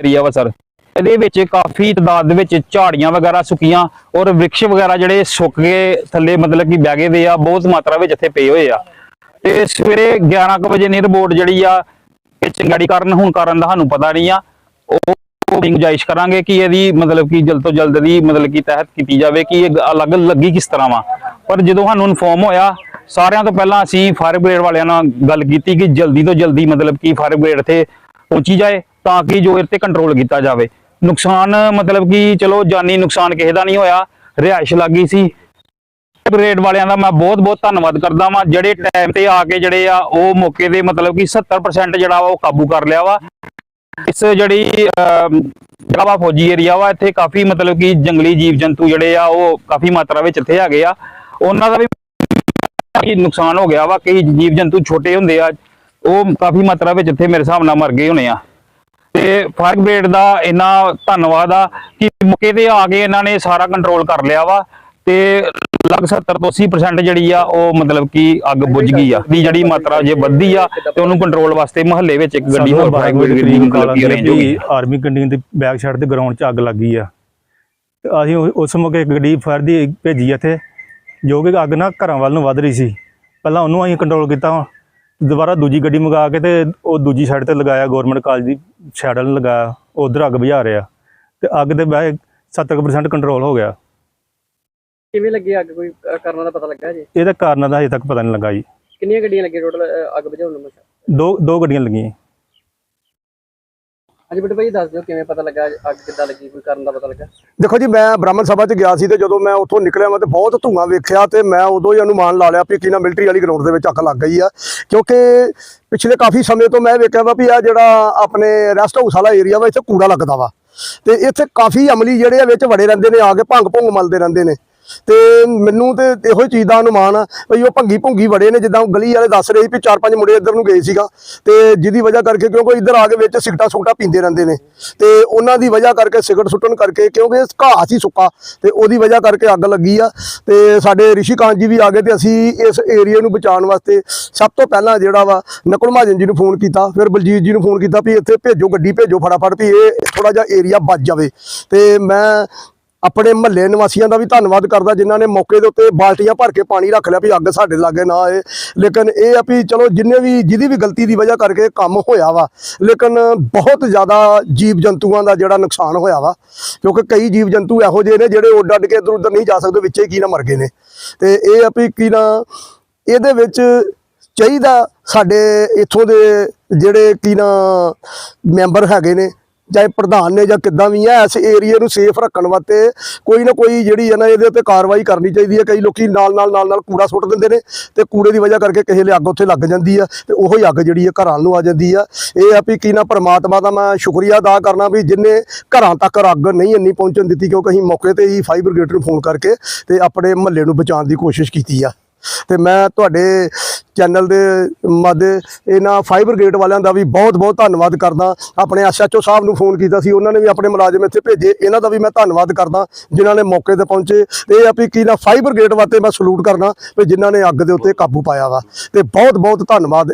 Area ਵਾ sir. ਇਹਦੇ ਵਿੱਚ ਕਾਫੀ ਤਦਾਦ ਦੇ ਵਿੱਚ ਝਾੜੀਆਂ ਵਗੈਰਾ ਸੁੱਕੀਆਂ ਔਰ ਵਿਕਸ਼ ਵਗੈਰਾ ਜਿਹੜੇ ਸੁੱਕ ਗਏ ਥੱਲੇ ਮਤਲਬ ਕਿ ਬਹਿ ਗਏ ਦੇ ਆ, ਬਹੁਤ ਮਾਤਰਾ ਵਿੱਚ ਇੱਥੇ ਪਏ ਹੋਏ ਆ। ਤੇ ਸਵੇਰੇ 11 ਕੁ ਵਜੇ ਨੀ ਬੋਰਡ ਜਿਹੜੀ ਆ, ਇਹ ਚੰਗਾੜੀ ਕਾਰਨ, ਹੁਣ ਕਾਰਨ ਦਾ ਸਾਨੂੰ ਪਤਾ ਨਹੀਂ ਆ। ਉਹ ਗੁੰਜਾਇਸ਼ ਕਰਾਂਗੇ ਕਿ ਇਹਦੀ ਮਤਲਬ ਕਿ ਜਲਦ ਤੋਂ ਜਲਦ ਦੀ ਮਤਲਬ ਕਿ ਤਹਿਤ ਕੀਤੀ ਜਾਵੇ ਕਿ ਇਹ ਅਲੱਗ ਲੱਗੀ ਕਿਸ ਤਰ੍ਹਾਂ ਵਾ। ਪਰ ਜਦੋਂ ਸਾਨੂੰ ਇਨਫੋਰਮ ਹੋਇਆ, ਸਾਰਿਆਂ ਤੋਂ ਪਹਿਲਾਂ ਅਸੀਂ ਫਾਇਰ ਬ੍ਰਿਗੇਡ ਵਾਲਿਆਂ ਨਾਲ ਗੱਲ ਕੀਤੀ ਕਿ ਜਲਦੀ ਤੋਂ ਜਲਦੀ ਮਤਲਬ ਕਿ ਫਾਇਰ ਬ੍ਰਿਗੇਡ ਇੱਥੇ ਪਹੁੰਚੀ ਜਾਏ। ਤਾਂ ਕਿ ਜੋ ਇਹ ਤੇ ਕੰਟਰੋਲ ਕੀਤਾ ਜਾਵੇ। ਨੁਕਸਾਨ ਮਤਲਬ ਕਿ ਚਲੋ ਜਾਨੀ ਨੁਕਸਾਨ ਕਿਸੇ ਦਾ ਨਹੀਂ ਹੋਇਆ ਰਿਹਾਇਸ਼ ਲੱਗੀ ਸੀ। ਬ੍ਰਿਗੇਡ ਵਾਲਿਆਂ ਦਾ ਮੈਂ ਬਹੁਤ ਬਹੁਤ ਧੰਨਵਾਦ ਕਰਦਾ ਵਾਂ ਜਿਹੜੇ ਟਾਈਮ ਤੇ ਆ ਕੇ ਜਿਹੜੇ ਆ ਉਹ ਮੌਕੇ ਦੇ ਮਤਲਬ ਕਿ 70% ਜਿਹੜਾ ਵਾ ਉਹ ਕਾਬੂ ਕਰ ਲਿਆ ਵਾ। ਇਸ ਜਿਹੜੀ ਅਮ, ਵਾ ਫੌਜੀ ਏਰੀਆ ਵਾ ਇੱਥੇ ਕਾਫੀ ਮਤਲਬ ਕਿ ਜੰਗਲੀ ਜੀਵ ਜੰਤੂ ਜਿਹੜੇ ਆ ਉਹ ਕਾਫੀ ਮਾਤਰਾ ਵਿੱਚ ਇੱਥੇ ਹੈਗੇ ਆ। ਉਹਨਾਂ ਦਾ ਵੀ ਕਾਫੀ ਨੁਕਸਾਨ ਹੋ ਗਿਆ ਵਾ ਕਈ ਜੀਵ ਜੰਤੂ ਛੋਟੇ ਹੁੰਦੇ ਆ ਉਹ ਕਾਫੀ ਮਾਤਰਾ ਵਿੱਚ ਇੱਥੇ ਮੇਰੇ ਹਿਸਾਬ ਨਾਲ ਮਰ ਗਏ ਹੋਣੇ ਆ। ਤੇ ਫਾਇਰ ਬ੍ਰਿਗੇਡ ਦਾ ਇੰਨਾ ਧੰਨਵਾਦ ਆ ਕਿ ਮੌਕੇ ਤੇ ਆ ਕੇ ਇਹਨਾਂ ਨੇ ਸਾਰਾ ਕੰਟਰੋਲ ਕਰ ਲਿਆ ਵਾ ਤੇ ਲਗ 70 ਤੋਂ 80% ਜਿਹੜੀ ਆ ਉਹ ਮਤਲਬ ਕਿ ਅੱਗ ਬੁਝ ਗਈ ਆ ਦੀ ਜਿਹੜੀ ਮਾਤਰਾ ਜੇ ਵੱਧਦੀ ਆ ਤੇ ਉਹਨੂੰ ਕੰਟਰੋਲ ਵਾਸਤੇ ਮਹੱਲੇ ਵਿੱਚ ਇੱਕ ਗੱਡੀ ਹੋਰ ਫਾਇਰ ਬ੍ਰਿਗੇਡ ਦੀ ਮਤਲਬ ਕਿ ਅਰੇਂਜ ਹੋ ਗਈ। ਆਰਮੀ ਕੰਟੀਨ ਦੇ ਬੈਕ ਸਾਈਡ ਤੇ ਗਰਾਊਂਡ 'ਚ ਅੱਗ ਲੱਗੀ ਆ। ਤੇ ਅਸੀਂ ਉਸ ਮੌਕੇ ਇੱਕ ਗੱਡੀ ਫਾਇਰ ਦੀ ਭੇਜੀ ਇੱਥੇ, ਜੋ ਕਿ ਅੱਗ ਨਾ ਘਰਾਂ ਵੱਲ ਨੂੰ ਵੱਧ ਰਹੀ ਸੀ। ਪਹਿਲਾਂ ਉਹਨੂੰ ਅਸੀਂ ਕੰਟਰੋਲ ਕੀਤਾ ਦੁਬਾਰਾ ਦੂਜੀ ਗੱਡੀ ਮੰਗਾ ਕੇ ਤੇ ਉਹ ਦੂਜੀ ਸਾਈਡ ਤੇ ਲਗਾਇਆ ਗਵਰਨਮੈਂਟ ਕਾਲਜ ਦੀ ਸਾਈਡ ਵੱਲ ਲਗਾਇਆ ਉਧਰ ਅੱਗ ਬੁਝਾ ਰਿਹਾ ਤੇ ਅੱਗ ਦੇ ਬਹਿ 70% ਕੰਟਰੋਲ ਹੋ ਗਿਆ। ਕਿਵੇਂ ਲੱਗੀ ਅੱਗ? ਕੋਈ ਕਾਰਨਾਂ ਦਾ ਪਤਾ ਲੱਗਾ ਜੀ ਇਹਦਾ ਕਾਰਨ ਦਾ ਹਜੇ ਤੱਕ ਪਤਾ ਨਹੀਂ ਲੱਗਾ ਜੀ। ਕਿੰਨੀਆਂ ਗੱਡੀਆਂ ਲੱਗੀਆਂ ਟੋਟਲ ਅੱਗ ਬੁਝਾਉਣ ਨੂੰ? ਮਸਾ ਦੋ ਦੋ ਗੱਡੀਆਂ ਲੱਗੀਆਂ। ਹਾਂਜੀ ਬੇਟਾ ਭਾਈ, ਦੱਸ ਦਿਓ ਕਿਵੇਂ ਪਤਾ ਲੱਗਾ, ਅੱਗ ਕਿੱਦਾਂ ਲੱਗੀ, ਕੋਈ ਕਾਰਨ ਦਾ ਪਤਾ ਲੱਗਾ? ਦੇਖੋ ਜੀ, ਮੈਂ ਬ੍ਰਾਹਮਣ ਸਭਾ 'ਚ ਗਿਆ ਸੀ ਤੇ ਜਦੋਂ ਮੈਂ ਉੱਥੋਂ ਨਿਕਲਿਆ ਮੈਂ ਤੇ ਬਹੁਤ ਧੂਆਂ ਵੇਖਿਆ ਤੇ ਮੈਂ ਉਦੋਂ ਹੀ ਅਨੁਮਾਨ ਲਾ ਲਿਆ ਵੀ ਕੀ ਮਿਲਟਰੀ ਵਾਲੀ ਗਰਾਊਂਡ ਦੇ ਵਿੱਚ ਅੱਗ ਲੱਗ ਗਈ ਆ। ਕਿਉਂਕਿ ਪਿਛਲੇ ਕਾਫੀ ਸਮੇਂ ਤੋਂ ਮੈਂ ਵੇਖਿਆ ਵਾ ਵੀ ਆ ਜਿਹੜਾ ਆਪਣੇ ਰੈਸਟ ਹਾਊਸ ਵਾਲਾ ਏਰੀਆ ਵਾ, ਇੱਥੇ ਕੂੜਾ ਲੱਗਦਾ ਵਾ। ਤੇ ਇੱਥੇ ਕਾਫੀ ਅਮਲੀ ਜਿਹੜੇ ਆ ਵਿੱਚ ਵੜੇ ਰਹਿੰਦੇ ਨੇ, ਆ ਕੇ ਭੰਗ ਭੁੰਗ ਮਲਦੇ ਰਹਿੰਦੇ ਨੇ। ਤੇ ਮੈਨੂੰ ਤੇ ਇਹੋ ਹੀ ਚੀਜ਼ ਦਾ ਅਨੁਮਾਨ ਆ ਵੀ ਉਹ ਭੰਗੀ ਭੁੰਗੀ ਵੜੇ ਨੇ, ਜਿੱਦਾਂ ਗਲੀ ਵਾਲੇ ਦੱਸ ਰਹੇ ਸੀ ਵੀ ਚਾਰ ਪੰਜ ਮੁੰਡੇ ਇੱਧਰ ਨੂੰ ਗਏ ਸੀਗਾ। ਤੇ ਜਿਹਦੀ ਵਜ੍ਹਾ ਕਰਕੇ ਕਿਉਂਕਿ ਇੱਧਰ ਆ ਕੇ ਵਿੱਚ ਸਿਗਟਾ ਸੁਗਟਾ ਪੀਂਦੇ ਰਹਿੰਦੇ ਨੇ। ਤੇ ਉਹਨਾਂ ਦੀ ਵਜ੍ਹਾ ਕਰਕੇ ਸਿਗਟ ਸੁੱਟਣ ਕਰਕੇ ਕਿਉਂਕਿ ਘਾਹ ਸੀ ਸੁੱਕਾ, ਤੇ ਉਹਦੀ ਵਜ੍ਹਾ ਕਰਕੇ ਅੱਗ ਲੱਗੀ ਆ। ਤੇ ਸਾਡੇ ਰਿਸ਼ੀਕਾਂਤ ਜੀ ਵੀ ਆ ਗਏ ਤੇ ਅਸੀਂ ਇਸ ਏਰੀਆ ਨੂੰ ਬਚਾਉਣ ਵਾਸਤੇ ਸਭ ਤੋਂ ਪਹਿਲਾਂ ਜਿਹੜਾ ਵਾ ਨਕਲ ਮਹਾਜਨ ਜੀ ਨੂੰ ਫੋਨ ਕੀਤਾ, ਫਿਰ ਬਲਜੀਤ ਜੀ ਨੂੰ ਫੋਨ ਕੀਤਾ ਵੀ ਇੱਥੇ ਭੇਜੋ, ਗੱਡੀ ਭੇਜੋ ਫਟਾਫਟ ਵੀ ਇਹ ਥੋੜਾ ਜਿਹਾ ਏਰੀਆ ਬਚ ਜਾਵੇ। ਤੇ ਮੈਂ ਆਪਣੇ ਮਹੱਲੇ ਨਿਵਾਸੀਆਂ ਦਾ ਵੀ ਧੰਨਵਾਦ ਕਰਦਾ, ਜਿਨ੍ਹਾਂ ਨੇ ਮੌਕੇ ਦੇ ਉੱਤੇ ਬਾਲਟੀਆਂ ਭਰ ਕੇ ਪਾਣੀ ਰੱਖ ਲਿਆ ਵੀ ਅੱਗ ਸਾਡੇ ਲਾਗੇ ਨਾ ਆਏ। ਲੇਕਿਨ ਇਹ ਆ ਵੀ ਚਲੋ ਜਿੰਨੇ ਵੀ, ਜਿਹਦੀ ਵੀ ਗਲਤੀ ਦੀ ਵਜ੍ਹਾ ਕਰਕੇ ਕੰਮ ਹੋਇਆ ਵਾ, ਲੇਕਿਨ ਬਹੁਤ ਜ਼ਿਆਦਾ ਜੀਵ ਜੰਤੂਆਂ ਦਾ ਜਿਹੜਾ ਨੁਕਸਾਨ ਹੋਇਆ ਵਾ, ਕਿਉਂਕਿ ਕਈ ਜੀਵ ਜੰਤੂ ਇਹੋ ਜਿਹੇ ਨੇ ਜਿਹੜੇ ਉੱਡ ਅੱਡ ਕੇ ਇੱਧਰ ਉੱਧਰ ਨਹੀਂ ਜਾ ਸਕਦੇ, ਵਿੱਚੇ ਕੀ ਨਾ ਮਰ ਗਏ ਨੇ। ਤੇ ਇਹ ਆ ਵੀ ਕੀ ਨਾ, ਇਹਦੇ ਵਿੱਚ ਚਾਹੀਦਾ ਸਾਡੇ ਇੱਥੋਂ ਦੇ ਜਿਹੜੇ ਕੀ ਨਾ ਮੈਂਬਰ ਹੈਗੇ ਨੇ ਚਾਹੇ ਪ੍ਰਧਾਨ ਨੇ ਜਾਂ ਕਿੱਦਾਂ ਵੀ ਹੈ, ਇਸ ਏਰੀਆ ਨੂੰ ਸੇਫ ਰੱਖਣ ਵਾਸਤੇ ਕੋਈ ਨਾ ਕੋਈ ਜਿਹੜੀ ਹੈ ਨਾ ਇਹਦੇ ਉੱਤੇ ਕਾਰਵਾਈ ਕਰਨੀ ਚਾਹੀਦੀ ਹੈ। ਕਈ ਲੋਕੀ ਨਾਲ ਨਾਲ ਨਾਲ ਨਾਲ ਕੂੜਾ ਸੁੱਟ ਦਿੰਦੇ ਨੇ ਤੇ ਕੂੜੇ ਦੀ ਵਜ੍ਹਾ ਕਰਕੇ ਕਿਸੇ ਲਈ ਅੱਗ ਉੱਥੇ ਲੱਗ ਜਾਂਦੀ ਆ ਤੇ ਉਹ ਹੀ ਅੱਗ ਜਿਹੜੀ ਹੈ ਘਰਾਂ ਨੂੰ ਆ ਜਾਂਦੀ ਆ ਇਹ ਆ ਵੀ ਕੀ ਨਾ ਪਰਮਾਤਮਾ ਦਾ ਮੈਂ ਸ਼ੁਕਰੀਆ ਅਦਾ ਕਰਨਾ ਵੀ ਜਿਨੇ ਘਰਾਂ ਤੱਕ ਅੱਗ ਨਹੀਂ ਇੰਨੀ ਪਹੁੰਚਣ ਦਿੱਤੀ, ਕਿਉਂਕਿ ਅਸੀਂ ਮੌਕੇ ਤੇ ਹੀ ਫਾਇਰ ਬ੍ਰਿਗੇਡ ਨੂੰ ਫੋਨ ਕਰਕੇ ਤੇ ਆਪਣੇ ਮਹੱਲੇ ਨੂੰ ਬਚਾਉਣ ਦੀ ਕੋਸ਼ਿਸ਼ ਕੀਤੀ ਆ। ਤੇ ਮੈਂ ਤੁਹਾਡੇ ਚੈਨਲ ਦੇ ਮਦ ਇਹਨਾਂ ਫਾਈਬਰ ਗੇਟ ਵਾਲਿਆਂ ਦਾ ਵੀ ਬਹੁਤ ਬਹੁਤ ਧੰਨਵਾਦ ਕਰਦਾ। ਆਪਣੇ ਐਸਐਚਓ ਸਾਹਿਬ ਨੂੰ ਫੋਨ ਕੀਤਾ ਸੀ, ਉਹਨਾਂ ਨੇ ਵੀ ਆਪਣੇ ਮੁਲਾਜ਼ਮ ਇੱਥੇ ਭੇਜੇ। ਇਹਨਾਂ ਦਾ ਵੀ ਮੈਂ ਧੰਨਵਾਦ ਕਰਦਾ, ਜਿਨ੍ਹਾਂ ਨੇ ਮੌਕੇ ਤੇ ਪਹੁੰਚੇ। ਤੇ ਇਹ ਆ ਵੀ ਕੀ ਨਾ ਫਾਈਬਰ ਗੇਟ ਵਾਸਤੇ ਮੈਂ ਸਲੂਟ ਕਰਨਾ ਵੀ ਜਿਨ੍ਹਾਂ ਨੇ ਅੱਗ ਦੇ ਉੱਤੇ ਕਾਬੂ ਪਾਇਆ ਵਾ। ਤੇ ਬਹੁਤ ਬਹੁਤ ਧੰਨਵਾਦ